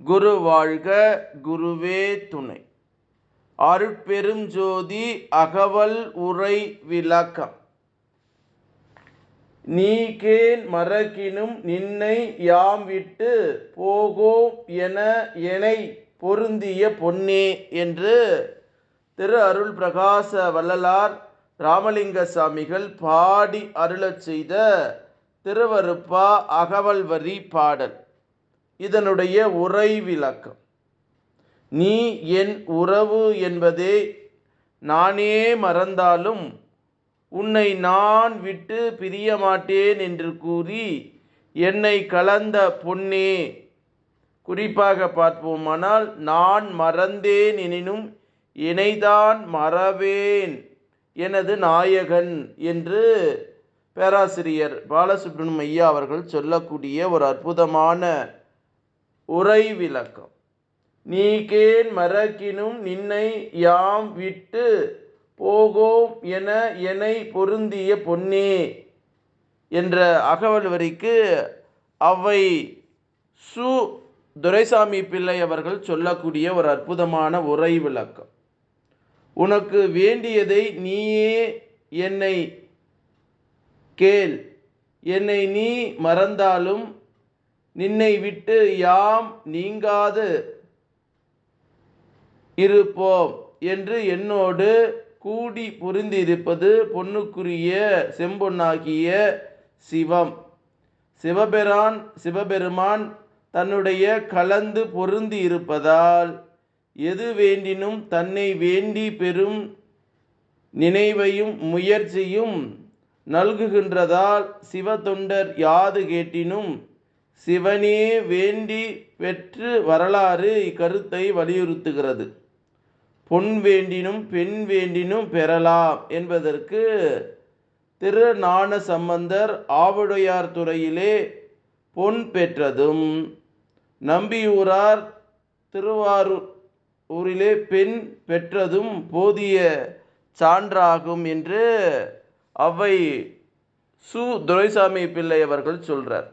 குரு வாழ்க குருவே துணை. அருட்பெரும் ஜோதி அகவல் உரை விளக்கம். நீகேன் மறக்கினும் நின்னை யாம் விட்டு போகோம் என எனை பொருந்திய பொன்னே என்று திரு அருள் பிரகாச வள்ளலார் ராமலிங்க சாமிகள் பாடி அருளச் செய்த திருவருப்பா அகவல் வரி பாடல். இதனுடைய உரை விளக்கம் நீ என் உறவு என்பதே நானே மறந்தாலும் உன்னை நான் விட்டு பிரிய மாட்டேன் என்று கூறி என்னை கலந்த பொன்னே. குறிப்பாக பார்ப்போமானால் நான் மறந்தேன் எனினும் இணைதான் மறவேன் எனது நாயகன் என்று பேராசிரியர் பாலசுப்ரமணியம் ஐயா அவர்கள் சொல்லக்கூடிய ஒரு அற்புதமான உரை விளக்கம் நீகேன் மறக்கினும் நின்னை யாம் விட்டு போகோம் என என்னை பொருந்திய பொன்னே என்ற அகவல் வரிக்கு அவை சு. துரைசாமி பிள்ளை அவர்கள் சொல்லக்கூடிய ஒரு அற்புதமான உரை விளக்கம் உனக்கு வேண்டியதை நீயே என்னை கேள். என்னை நீ மறந்தாலும் நின்னை விட்டு யாம் நீங்காது இருப்போம் என்று என்னோடு கூடி புரிந்திருப்பது பொன்னுக்குரிய செம்பொன்னாகிய சிவம். சிவபெரான் சிவபெருமான் தன்னுடைய கலந்து பொருந்தி இருப்பதால் எது வேண்டினும் தன்னை வேண்டி பெறும் நினைவையும் முயற்சியும் நல்குகின்றதால் சிவ தொண்டர் யாது கேட்டினும் சிவனே வேண்டி பெற்று வரலாறு இக்கருத்தை வலியுறுத்துகிறது. பொன் வேண்டினும் பெண் வேண்டினும் பெறலாம் என்பதற்கு திருநாண சம்பந்தர் ஆவுடையார் துறையிலே பொன் பெற்றதும் நம்பியூரார் திருவாரூர் ஊரிலே பெண் பெற்றதும் போதிய சான்றாகும் என்று அவை சு துரைசாமி பிள்ளை அவர்கள் சொல்கிறார்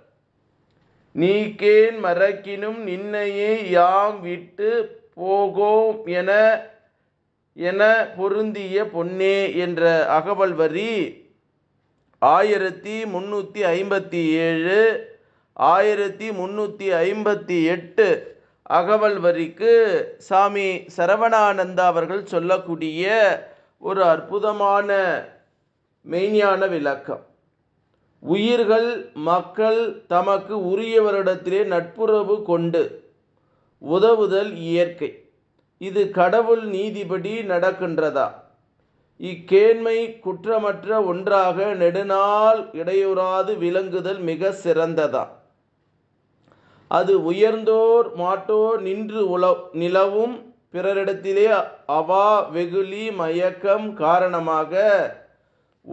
நீக்கேன் மறக்கினும் நின்னையே யாம் விட்டு போகோம் என என பொருந்திய பொன்னே என்ற அகவல் வரி ஆயிரத்தி முன்னூற்றி ஐம்பத்தி ஏழு ஆயிரத்தி முன்னூற்றி ஐம்பத்தி எட்டு அகவல் வரிக்கு சாமி சரவணானந்தா அவர்கள் சொல்லக்கூடிய ஒரு அற்புதமான மெய்ஞான விளக்கம். உயிர்கள் மக்கள் தமக்கு உரியவரிடத்திலே நட்புறவு கொண்டு உதவுதல் இயற்கை. இது கடவுள் நீதிபடி நடக்கின்றதா? இக்கேண்மை குற்றமற்ற ஒன்றாக நெடுநாள் இடையூறாது விளங்குதல் மிக சிறந்ததா? அது உயர்ந்தோர் மாட்டோர் நின்று உல நிலவும் பிறரிடத்திலே அவா வெகுளி மயக்கம் காரணமாக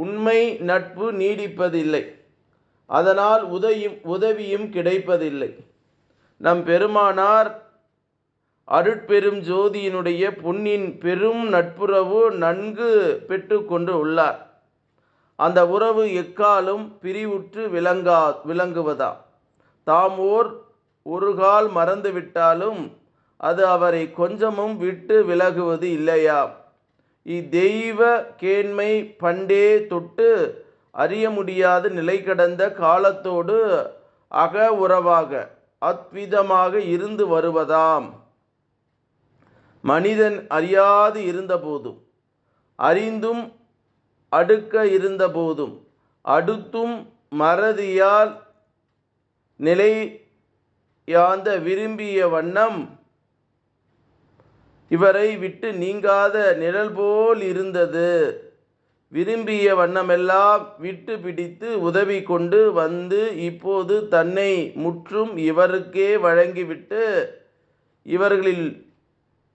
உண்மை நட்பு நீடிப்பதில்லை. அதனால் உதவியும் உதவியும் கிடைப்பதில்லை. நம் பெருமானார் அருட்பெரும் ஜோதியினுடைய பொன்னின் பெரும் நட்புறவு நன்கு பெற்று கொண்டு உள்ளார். அந்த உறவு எக்காலும் பிரிவுற்று விளங்கா விளங்குவதா? தாம் ஓர் ஒரு கால் மறந்துவிட்டாலும் அது அவரை கொஞ்சமும் விட்டு விலகுவது இல்லையா? இத்தெய்வ கேண்மை பண்டே தொட்டு அறிய முடியாத நிலை கடந்த காலத்தோடு அக உறவாக அத்விதமாக இருந்து வருவதாம். மனிதன் அறியாது இருந்தபோதும் அறிந்தும் அடுக்க இருந்தபோதும் அடுத்தும் மறதியால் நிலையாந்த விரும்பிய வண்ணம் இவரை விட்டு நீங்காத நிழல் போல் இருந்தது. விரும்பிய வண்ணமெல்லாம் விட்டு பிடித்து உதவி கொண்டு வந்து இப்போது தன்னை முற்றும் இவருக்கே வழங்கிவிட்டு இவர்களில்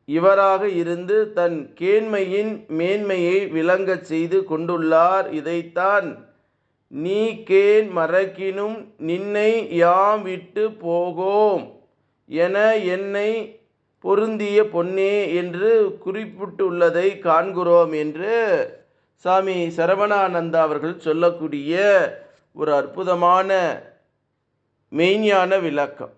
இவராக இருந்து தன் கேண்மையின் மேன்மையை விளங்கச் செய்து கொண்டுள்ளார். இதைத்தான் நீ கேன் மறக்கினும் நின்னை யாம் விட்டு போகோம் என என்னை பொருந்திய பொன்னே என்று குறிப்பிட்டுள்ளதை காண்கிறோம் என்று சாமி சரவணானந்தா அவர்கள் சொல்லக்கூடிய ஒரு அற்புதமான மெய்ஞான விளக்கம்.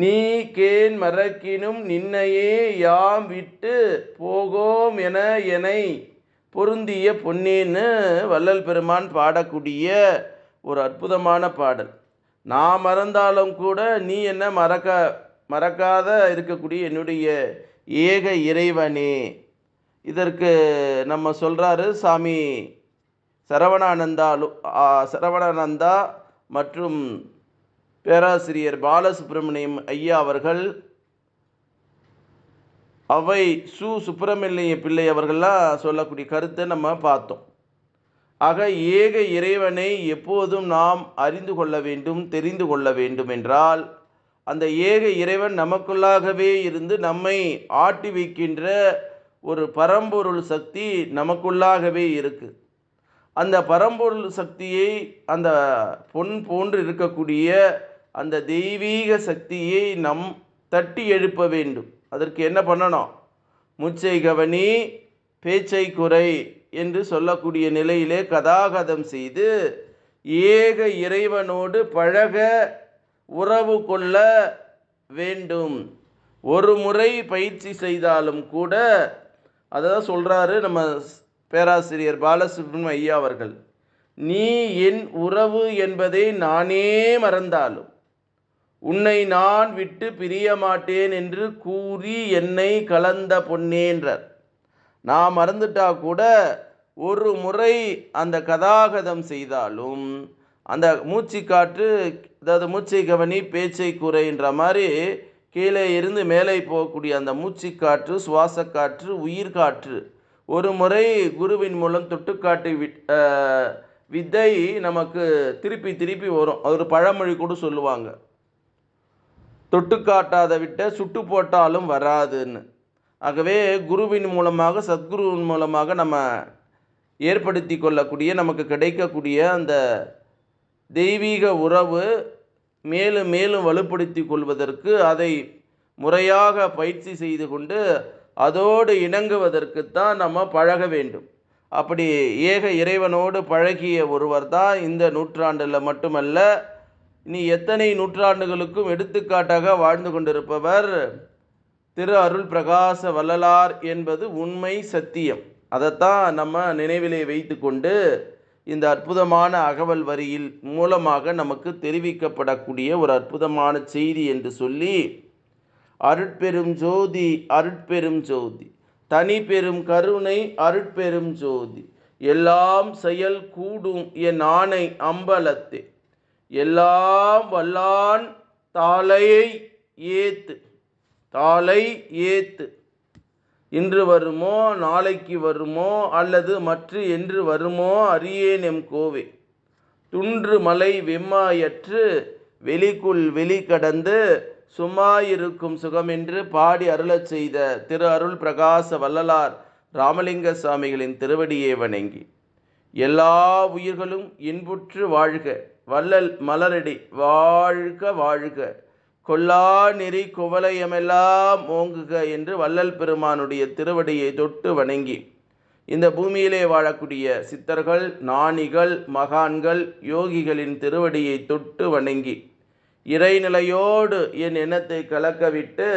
நீ கேன் மறக்கினும் நின்னையே யாம் விட்டு போகோம் என என்னை பொருந்திய பொன்னேன்னு வள்ளல் பெருமான் பாடக்கூடிய ஒரு அற்புதமான பாடல். நான் மறந்தாலும் கூட நீ என்ன மறக்க மறக்காத இருக்கக்கூடிய என்னுடைய ஏக இறைவனே. இதற்கு நம்ம சொல்கிறாரு சாமி சரவணானந்தா சரவணானந்தா மற்றும் பேராசிரியர் பாலசுப்ரமணியம் ஐயா அவர்கள் அவை சு சுப்பிரமணிய பிள்ளை அவர்கள்லாம் சொல்லக்கூடிய கருத்தை நம்ம பார்த்தோம். ஆக ஏக இறைவனை எப்போதும் நாம் அறிந்து கொள்ள வேண்டும் தெரிந்து கொள்ள வேண்டும் என்றால் அந்த ஏக இறைவன் நமக்குள்ளாகவே இருந்து நம்மை ஆட்டி வைக்கின்ற ஒரு பரம்பொருள் சக்தி நமக்குள்ளாகவே இருக்குது அந்த பரம்பொருள் சக்தியை அந்த பொன் போன்று இருக்கக்கூடிய அந்த தெய்வீக சக்தியை நம் தட்டி எழுப்ப வேண்டும். அதற்கு என்ன பண்ணணும்? மூச்சை கவனி பேச்சை குறை என்று சொல்லக்கூடிய நிலையிலே கதாகதம் செய்து ஏக இறைவனோடு பழக உறவு கொள்ள வேண்டும். ஒரு முறை பயிற்சி செய்தாலும் கூட அதான் சொல்கிறாரு நம்ம பேராசிரியர் பாலசுப்ரமணியம் ஐயா அவர்கள். நீ என் உறவு என்பதை நானே மறந்தாலும் உன்னை நான் விட்டு பிரிய மாட்டேன் என்று கூறி என்னை கலந்த பொன்னேன்றார் நான் மறந்துட்டா கூட ஒரு முறை அந்த கதாகதம் செய்தாலும் அந்த மூச்சு காற்று அதாவது மூச்சை கவனி பேச்சை குறைன்ற மாதிரி கீழே இருந்து மேலே போகக்கூடிய அந்த மூச்சு காற்று சுவாச காற்று உயிர் காற்று ஒரு முறை குருவின் மூலம் தொட்டுக்காட்டு விட் வித்தை நமக்கு திருப்பி திருப்பி வரும். அது ஒரு பழமொழி கூட சொல்லுவாங்க. தொட்டு காட்டாத விட்ட சுட்டு போட்டாலும் வராதுன்னு. ஆகவே குருவின் மூலமாக சத்குருவின் மூலமாக நம்ம ஏற்படுத்தி கொள்ளக்கூடிய நமக்கு கிடைக்கக்கூடிய அந்த தெய்வீக உறவு மேலும் மேலும் வலுப்படுத்தி கொள்வதற்கு அதை முறையாக பயிற்சி செய்து கொண்டு அதோடு இணங்குவதற்குத்தான் நம்ம பழக வேண்டும். அப்படி ஏக இறைவனோடு பழகிய ஒருவர் தான் இந்த நூற்றாண்டில் மட்டுமல்ல இனி எத்தனை நூற்றாண்டுகளுக்கும் எடுத்துக்காட்டாக வாழ்ந்து கொண்டிருப்பவர் திரு அருள் பிரகாச வள்ளலார் என்பது உண்மை சத்தியம். அதைத்தான் நம்ம நினைவிலே வைத்துக்கொண்டு இந்த அற்புதமான அகவல் வரியில் மூலமாக நமக்கு தெரிவிக்கப்படக்கூடிய ஒரு அற்புதமான செய்தி என்று சொல்லி அருட்பெரும் ஜோதி அருட்பெரும் ஜோதி. தனி பெரும் கருணை அருட்பெரும் ஜோதி. எல்லாம் செயல் கூடும் என் ஆணை அம்பலத்தே. எல்லாம் வல்லான் தாளையை ஏத்து தாளை ஏத்து. இன்று வருமோ நாளைக்கு வருமோ அல்லது மற்று என்று வருமோ அறியேன் எம் கோவே. துன்று மலை வெம்மாயற்று வெளிக்குள் வெளி கடந்து சும்மாயிருக்கும் சுகமென்று பாடி அருளச் செய்த திரு அருள் பிரகாச வள்ளலார் ராமலிங்க சுவாமிகளின் திருவடியை வணங்கி. எல்லா உயிர்களும் இன்புற்று வாழ்க வள்ளல் மலரடி வாழ்க வாழ்க. கொல்லா நெறி குவலயமெல்லாம் ஓங்குக என்று வள்ளல் பெருமானுடைய திருவடியை தொட்டு வணங்கி இந்த பூமியிலே வாழக்கூடிய சித்தர்கள் நாணிகள் மகான்கள் யோகிகளின் திருவடியை தொட்டு வணங்கி இறைநிலையோடு என் எண்ணத்தை கலக்கவிட்டு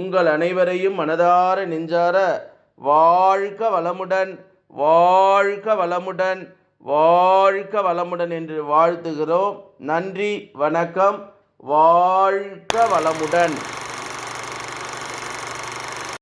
உங்கள் அனைவரையும் மனதார நெஞ்சார வாழ்க வளமுடன் வாழ்க வளமுடன் வாழ்க வளமுடன் என்று வாழ்த்துகிறோம். நன்றி வணக்கம். வாழ்க வளமுடன்.